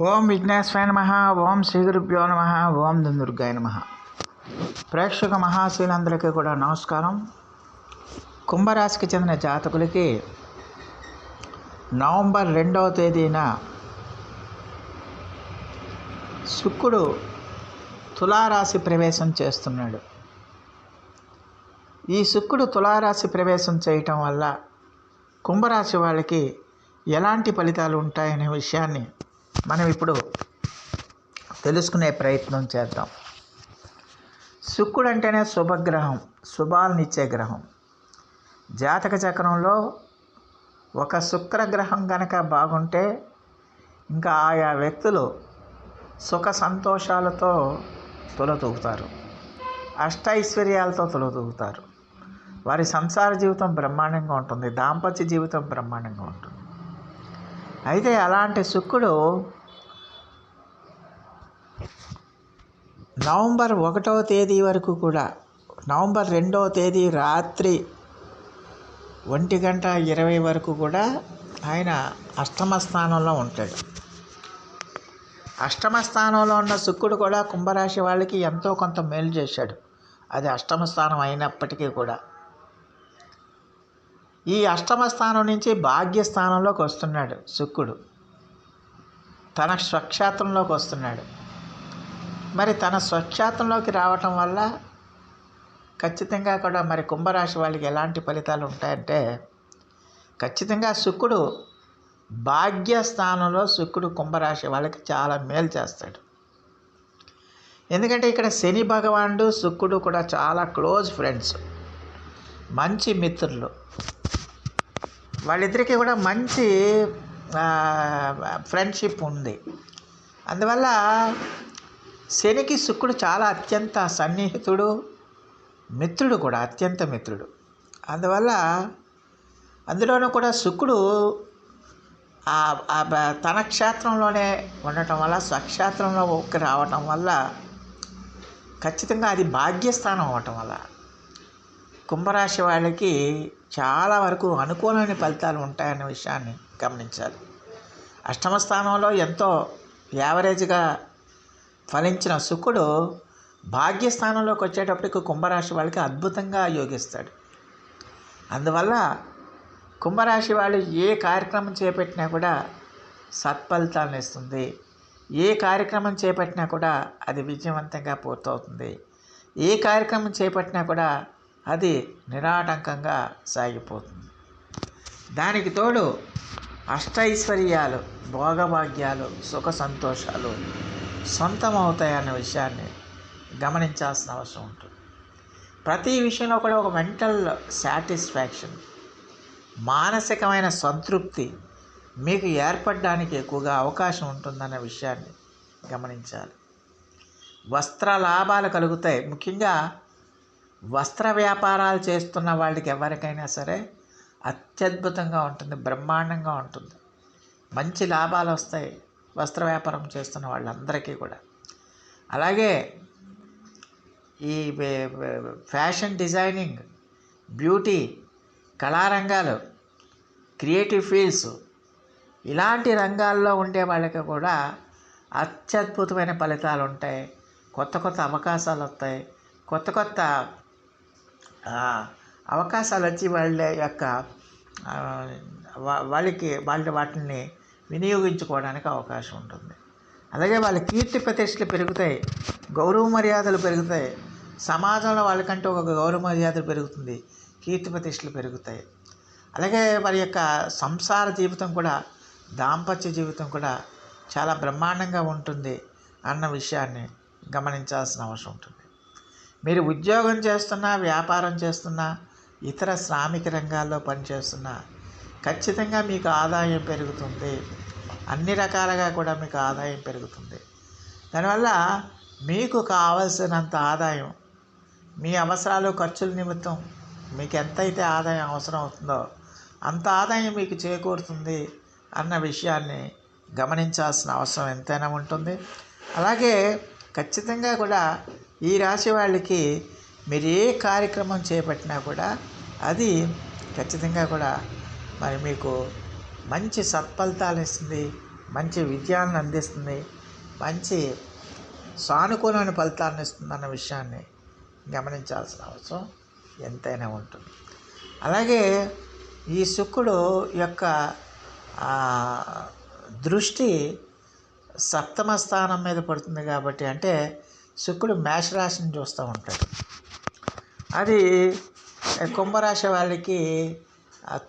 ఓం విఘ్నేశ్వరాయ నమ ఓం శ్రీ గురుభ్యో నమ ఓం దుర్గాయ నమ. ప్రేక్షక మహాశీలందరికీ కూడా నమస్కారం. కుంభరాశికి చెందిన జాతకులకి నవంబర్ రెండవ తేదీన శుక్రుడు తులారాశి ప్రవేశం చేస్తున్నాడు. ఈ శుక్రుడు తులారాశి ప్రవేశం చేయటం వల్ల కుంభరాశి వాళ్ళకి ఎలాంటి ఫలితాలు ఉంటాయనే విషయాన్ని మనం ఇప్పుడు తెలుసుకునే ప్రయత్నం చేద్దాం. శుక్రుడు అంటేనే శుభగ్రహం శుభాలనిచ్చే గ్రహం. జాతక చక్రంలో ఒక శుక్రగ్రహం కనుక బాగుంటే ఇంకా ఆయా వ్యక్తులు సుఖ సంతోషాలతో తొలతూగుతారు. అష్టైశ్వర్యాలతో తొలతూగుతారు. వారి సంసార జీవితం బ్రహ్మాండంగా ఉంటుంది దాంపత్య జీవితం బ్రహ్మాండంగా ఉంటుంది. అయితే అలాంటి శుక్రుడు నవంబర్ ఒకటవ తేదీ వరకు కూడా నవంబర్ రెండవ తేదీ రాత్రి ఒంటి గంట ఇరవై వరకు కూడా ఆయన అష్టమ స్థానంలో ఉంటాడు. అష్టమ స్థానంలో ఉన్న శుక్రుడు కూడా కుంభరాశి వాళ్ళకి ఎంతో కొంత మేలు చేశాడు. అది అష్టమ స్థానం అయినప్పటికీ కూడా. ఈ అష్టమ స్థానం నుంచి భాగ్యస్థానంలోకి వస్తున్నాడు శుక్రుడు తన స్వక్షేత్రంలోకి వస్తున్నాడు. మరి తన స్వక్షేత్రంలోకి రావటం వల్ల ఖచ్చితంగా కూడా మరి కుంభరాశి వాళ్ళకి ఎలాంటి ఫలితాలు ఉంటాయంటే ఖచ్చితంగా శుక్రుడు భాగ్యస్థానంలో శుక్రుడు కుంభరాశి వాళ్ళకి చాలా మేలు చేస్తాడు. ఎందుకంటే ఇక్కడ శని భగవానుడు శుక్రుడు కూడా చాలా క్లోజ్ ఫ్రెండ్స్ మంచి మిత్రులు. వాళ్ళిద్దరికీ కూడా మంచి ఫ్రెండ్షిప్ ఉంది. అందువల్ల శనికి శుక్రుడు చాలా అత్యంత సన్నిహితుడు మిత్రుడు కూడా అత్యంత మిత్రుడు. అందువల్ల అందులోనూ కూడా శుక్రుడు తన క్షేత్రంలోనే ఉండటం వల్ల స్వక్షేత్రంలోకి రావటం వల్ల ఖచ్చితంగా అది భాగ్యస్థానం అవ్వటం వల్ల కుంభరాశి వాళ్ళకి చాలా వరకు అనుకూలమైన ఫలితాలు ఉంటాయనే విషయాన్ని గమనించాలి. అష్టమ స్థానంలో ఎంతో యావరేజ్గా ఫలించిన శుకుడు భాగ్యస్థానంలోకి వచ్చేటప్పటికి కుంభరాశి వాళ్ళకి అద్భుతంగా యోగిస్తాడు. అందువల్ల కుంభరాశి వాళ్ళు ఏ కార్యక్రమం చేపట్టినా కూడా సత్ఫలితాలను ఇస్తుంది. ఏ కార్యక్రమం చేపట్టినా కూడా అది విజయవంతంగా పూర్తవుతుంది. ఏ కార్యక్రమం చేపట్టినా కూడా అది నిరాటంకంగా సాగిపోతుంది. దానికి తోడు అష్టైశ్వర్యాలు భోగభాగ్యాలు సుఖ సంతోషాలు సొంతమవుతాయన్న విషయాన్ని గమనించాల్సిన అవసరం ఉంటుంది. ప్రతి విషయంలో కూడా ఒక మెంటల్ సాటిస్ఫాక్షన్ మానసికమైన సంతృప్తి మీకు ఏర్పడడానికి ఎక్కువగా అవకాశం ఉంటుందన్న విషయాన్ని గమనించాలి. వస్త్ర లాభాలు కలుగుతాయి. ముఖ్యంగా వస్త్ర వ్యాపారాలు చేస్తున్న వాళ్ళకి ఎవరికైనా సరే అత్యద్భుతంగా ఉంటుంది బ్రహ్మాండంగా ఉంటుంది. మంచి లాభాలు వస్తాయి వస్త్ర వ్యాపారం చేస్తున్న వాళ్ళందరికీ కూడా. అలాగే ఈ ఫ్యాషన్ డిజైనింగ్ బ్యూటీ కళారంగాలు క్రియేటివ్ ఫీల్డ్స్ ఇలాంటి రంగాల్లో ఉండే వాళ్ళకి కూడా అత్యద్భుతమైన ఫలితాలు ఉంటాయి. కొత్త కొత్త అవకాశాలు వస్తాయి. కొత్త కొత్త అవకాశాలు వచ్చి వాళ్ళ యొక్క వాళ్ళకి వాళ్ళ వాటిని వినియోగించుకోవడానికి అవకాశం ఉంటుంది. అలాగే వాళ్ళ కీర్తి ప్రతిష్టలు పెరుగుతాయి గౌరవ మర్యాదలు పెరుగుతాయి. సమాజంలో వాళ్ళకంటే ఒక గౌరవ మర్యాదలు పెరుగుతుంది కీర్తి ప్రతిష్టలు పెరుగుతాయి. అలాగే వారి యొక్క సంసార జీవితం కూడా దాంపత్య జీవితం కూడా చాలా బ్రహ్మాండంగా ఉంటుంది అన్న విషయాన్ని గమనించాల్సిన అవసరం ఉంటుంది. మీరు ఉద్యోగం చేస్తున్నా వ్యాపారం చేస్తున్నా ఇతర శ్రామిక రంగాల్లో పనిచేస్తున్నా ఖచ్చితంగా మీకు ఆదాయం పెరుగుతుంది. అన్ని రకాలుగా కూడా మీకు ఆదాయం పెరుగుతుంది. దానివల్ల మీకు కావలసినంత ఆదాయం మీ అవసరాలు ఖర్చుల నిమిత్తం మీకు ఎంతైతే ఆదాయం అవసరం అవుతుందో అంత ఆదాయం మీకు చేకూరుతుంది అన్న విషయాన్ని గమనించాల్సిన అవసరం ఎంతైనా ఉంటుంది. అలాగే ఖచ్చితంగా కూడా ఈ రాశి వాళ్ళకి మీరు ఏ కార్యక్రమం చేపట్టినా కూడా అది ఖచ్చితంగా కూడా మరి మీకు మంచి సత్ఫలితాలు ఇస్తుంది మంచి విజయాలను అందిస్తుంది మంచి సానుకూలమైన ఫలితాలను ఇస్తుందన్న విషయాన్ని గమనించాల్సిన అవసరం ఎంతైనా ఉంటుంది. అలాగే ఈ శుక్రుడు యొక్క దృష్టి సప్తమ స్థానం మీద పడుతుంది కాబట్టి అంటే శుక్రుడు మేషరాశిని చూస్తూ ఉంటాడు. అది కుంభరాశి వాళ్ళకి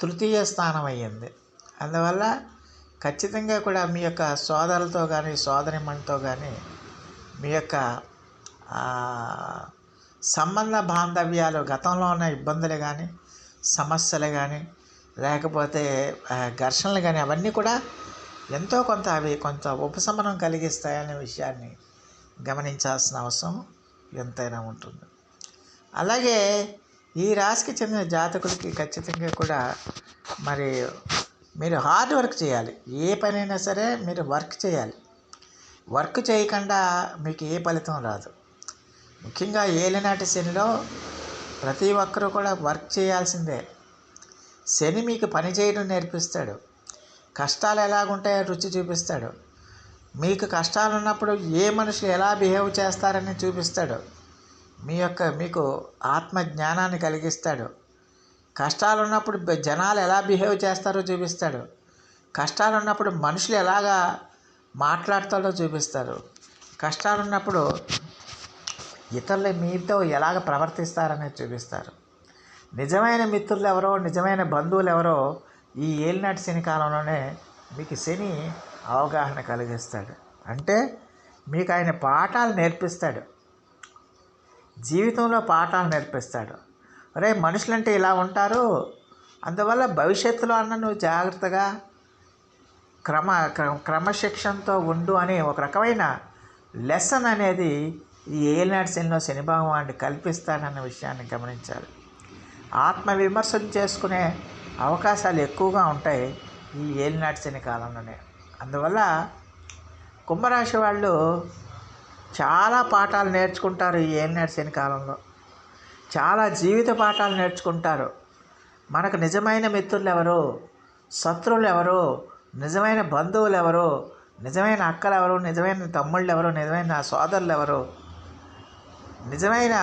తృతీయ స్థానం అయ్యింది. అందువల్ల ఖచ్చితంగా కూడా మీ యొక్క సోదరులతో కానీ సోదరిమణితో కానీ మీ యొక్క సంబంధ బాంధవ్యాలు గతంలో ఉన్న ఇబ్బందులు కానీ సమస్యలు కానీ లేకపోతే ఘర్షణలు కానీ అవన్నీ కూడా ఎంతో కొంత అవి కొంత ఉపశమనం కలిగిస్తాయనే విషయాన్ని గమనించాల్సిన అవసరం ఎంతైనా ఉంటుంది. అలాగే ఈ రాశికి చెందిన జాతకుడికి ఖచ్చితంగా కూడా మరి మీరు హార్డ్ వర్క్ చేయాలి. ఏ పనైనా సరే మీరు వర్క్ చేయాలి. వర్క్ చేయకుండా మీకు ఏ ఫలితం రాదు. ముఖ్యంగా ఏలినాటి శనిలో ప్రతి ఒక్కరూ కూడా వర్క్ చేయాల్సిందే. శని మీకు పని చేయడం నేర్పిస్తాడు. కష్టాలు ఎలాగుంటాయో రుచి చూపిస్తాడు. మీకు కష్టాలు ఉన్నప్పుడు ఏ మనుషులు ఎలా బిహేవ్ చేస్తారని చూపిస్తాడు. మీ యొక్క మీకు ఆత్మ జ్ఞానాన్ని కలిగిస్తాడు. కష్టాలు ఉన్నప్పుడు జనాలు ఎలా బిహేవ్ చేస్తారో చూపిస్తాడు. కష్టాలు ఉన్నప్పుడు మనుషులు ఎలాగా మాట్లాడతారో చూపిస్తారు కష్టాలు ఉన్నప్పుడు ఇతరులు మీతో ఎలాగ ప్రవర్తిస్తారనేది చూపిస్తారు నిజమైన మిత్రులు ఎవరో నిజమైన బంధువులు ఎవరో ఈ ఏలినాటి శని కాలంలోనే మీకు శని అవగాహన కలిగిస్తాడు. అంటే మీకు ఆయన పాఠాలు నేర్పిస్తాడు. జీవితంలో పాఠాలు నేర్పిస్తాడు. అరే మనుషులంటే ఇలా ఉంటారు. అందువల్ల భవిష్యత్తులో అన్న నువ్వు జాగ్రత్తగా క్రమ క్రమశిక్షణతో ఉండు అనే ఒక రకమైన లెసన్ అనేది ఈ ఏలినాటి శనిలో శని భగవానుడు కల్పిస్తాడన్న విషయాన్ని గమనించాలి. ఆత్మవిమర్శన చేసుకునే అవకాశాలు ఎక్కువగా ఉంటాయి ఈ ఏలినాటి శని కాలంలోనే. అందువల్ల కుంభరాశి వాళ్ళు చాలా పాఠాలు నేర్చుకుంటారు ఈ ఏలినాటి శని కాలంలో. చాలా జీవిత పాఠాలు నేర్చుకుంటారు. మనకు నిజమైన మిత్రులు ఎవరు? శత్రువులు ఎవరు? నిజమైన బంధువులు ఎవరు? నిజమైన అక్కలు ఎవరు? నిజమైన తమ్ముళ్ళు ఎవరు? నిజమైన సోదరులు ఎవరు? నిజమైన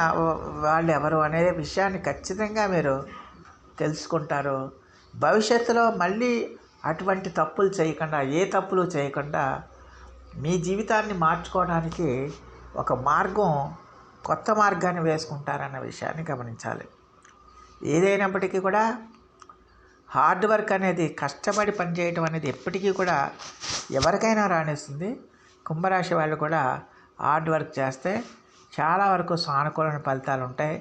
వాళ్ళు ఎవరు అనే విషయాన్ని ఖచ్చితంగా మీరు తెలుసుకుంటారు. భవిష్యత్తులో మళ్ళీ అటువంటి తప్పులు చేయకుండా ఏ తప్పులు చేయకుండా మీ జీవితాన్ని మార్చుకోవడానికి ఒక మార్గం కొత్త మార్గాన్ని వేసుకుంటారన్న విషయాన్ని గమనించాలి. ఏదైనప్పటికీ కూడా హార్డ్ వర్క్ అనేది కష్టపడి పనిచేయటం అనేది ఎప్పటికీ కూడా ఎవరికైనా రాణిస్తుంది కుంభరాశి వాళ్ళు కూడా హార్డ్ వర్క్ చేస్తే చాలా వరకు సానుకూలమైన ఫలితాలు ఉంటాయి.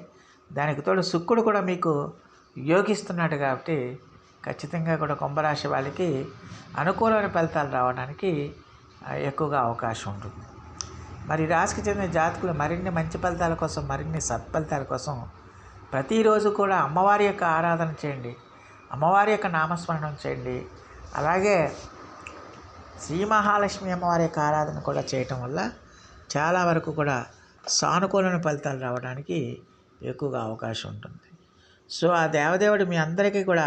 దానికి తోడు శుక్రుడు కూడా మీకు యోగిస్తున్నాడు కాబట్టి ఖచ్చితంగా కూడా కుంభరాశి వాళ్ళకి అనుకూలమైన ఫలితాలు రావడానికి ఎక్కువగా అవకాశం ఉంటుంది. మరి రాశికి చెందిన జాతకులు మరిన్ని మంచి ఫలితాల కోసం మరిన్ని సత్ఫలితాల కోసం ప్రతిరోజు కూడా అమ్మవారి యొక్క ఆరాధన చేయండి. అమ్మవారి యొక్క నామస్మరణం చేయండి. అలాగే శ్రీ మహాలక్ష్మి అమ్మవారి యొక్క ఆరాధన కూడా చేయటం వల్ల చాలా వరకు కూడా సానుకూలమైన ఫలితాలు రావడానికి ఎక్కువగా అవకాశం ఉంటుంది. సో ఆ దేవదేవుడు మీ అందరికీ కూడా